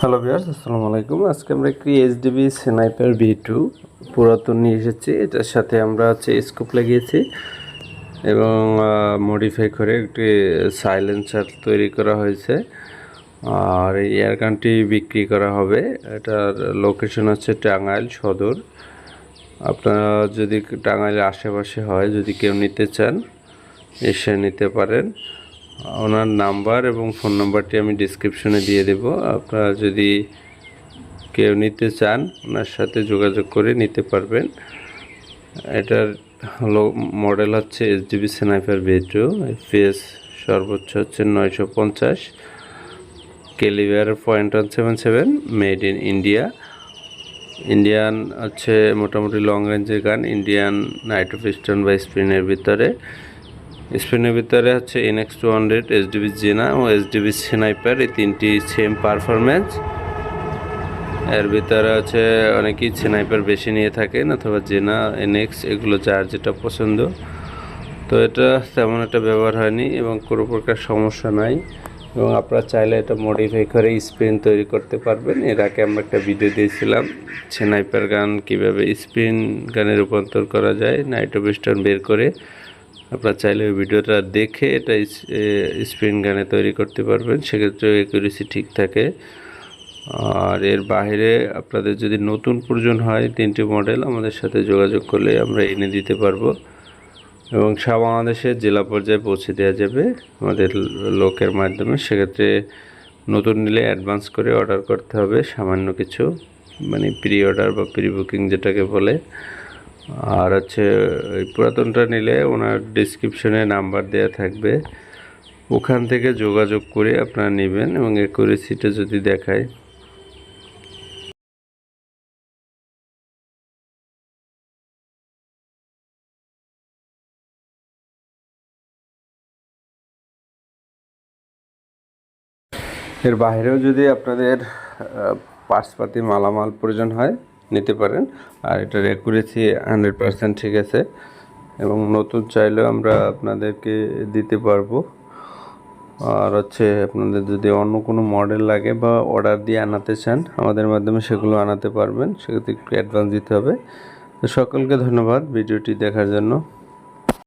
Hello বিয়ার্স আসসালামু আলাইকুম। আজকে আমরা একটি এইচডিবি স্নাইপার ভি টু পুরাতন নিয়ে এসেছি। এটার সাথে আমরা হচ্ছে স্কোপ লাগিয়েছি এবং মডিফাই করে একটি সাইলেন্সার তৈরি করা হয়েছে। আর এই এয়ারগানটি বিক্রি করা হবে। এটার লোকেশন হচ্ছে টাঙ্গাইল সদর। আপনারা যদি টাঙ্গাইলের আশেপাশে হয়, যদি কেউ নিতে চান, এসে নিতে পারেন। ওনার নাম্বার এবং ফোন নাম্বারটি আমি ডিসক্রিপশনে দিয়ে দেব। আপনারা যদি কেউ নিতে চান, ওনার সাথে যোগাযোগ করে নিতে পারবেন। এটার হলো মডেল হচ্ছে এইচডিবি স্নাইপার বেটু এফপিএস সর্বোচ্চ হচ্ছে নয়শো পঞ্চাশ calibre point one seven seven, made in India. Indian হচ্ছে মোটামুটি লং রেঞ্জের গান, ইন্ডিয়ান নাইট অফ ইস্টার্ন বা স্পিনের ভিতরে। স্পিনের ভিতরে হচ্ছে NX two hundred S SDB জেনা ও এস এসডিবি স্নাইপার এই তিনটি সেম পারফরমেন্স এর ভিতরে হচ্ছে অনেকেই স্নাইপার বেশি নিয়ে থাকেন, অথবা জেনা এনএক্স এগুলো যার যেটা পছন্দ। তো এটা তেমন একটা ব্যবহার হয়নি এবং কোনো প্রকার সমস্যা নাই। এবং আপনারা চাইলে এটা মডিফাই করে স্পিন তৈরি করতে পারবেন। এর আগে আমরা একটা ভিডিও দিয়েছিলাম স্নাইপার গান কীভাবে স্পিন গানে রূপান্তর করা যায় নাইট বের করে। আপনারা চাইলে ওই ভিডিওটা দেখে এটা স্প্রিন গানে তৈরি করতে পারবেন। সেক্ষেত্রে একুরেসি ঠিক থাকে। আর এর বাইরে আপনাদের যদি নতুন প্রয়োজন হয় তিনটি মডেল, আমাদের সাথে যোগাযোগ করলে আমরা এনে দিতে পারব। এবং সারা বাংলাদেশের জেলা পর্যায়ে পৌঁছে দেওয়া যাবে আমাদের লোকের মাধ্যমে। সেক্ষেত্রে নতুন নিলে অ্যাডভান্স করে অর্ডার করতে হবে। সামান্য কিছু মানে প্রি অর্ডার বা প্রি বুকিং যেটাকে বলে। আর হচ্ছে ওই পুরাতনটা নিলে ওনার ডিসক্রিপশনে নাম্বার দেওয়া থাকবে। ওখান থেকে যোগাযোগ করে আপনারা নেবেন এবং একুরেসিটা যদি দেখায়। এর বাইরেও যদি আপনাদের পার্সপাতি মালামাল প্রয়োজন হয় নিতে পারেন। আর এটার অ্যাকুরেসি হান্ড্রেড পারসেন্ট ঠিক আছে। এবং নতুন চাইলেও আমরা আপনাদেরকে দিতে পারব। আর হচ্ছে আপনাদের যদি অন্য কোনো মডেল লাগে বা অর্ডার দিয়ে আনাতে চান, আমাদের মাধ্যমে সেগুলো আনাতে পারবেন। সেক্ষেত্রে একটু অ্যাডভান্স দিতে হবে। তো সকলকে ধন্যবাদ ভিডিওটি দেখার জন্য।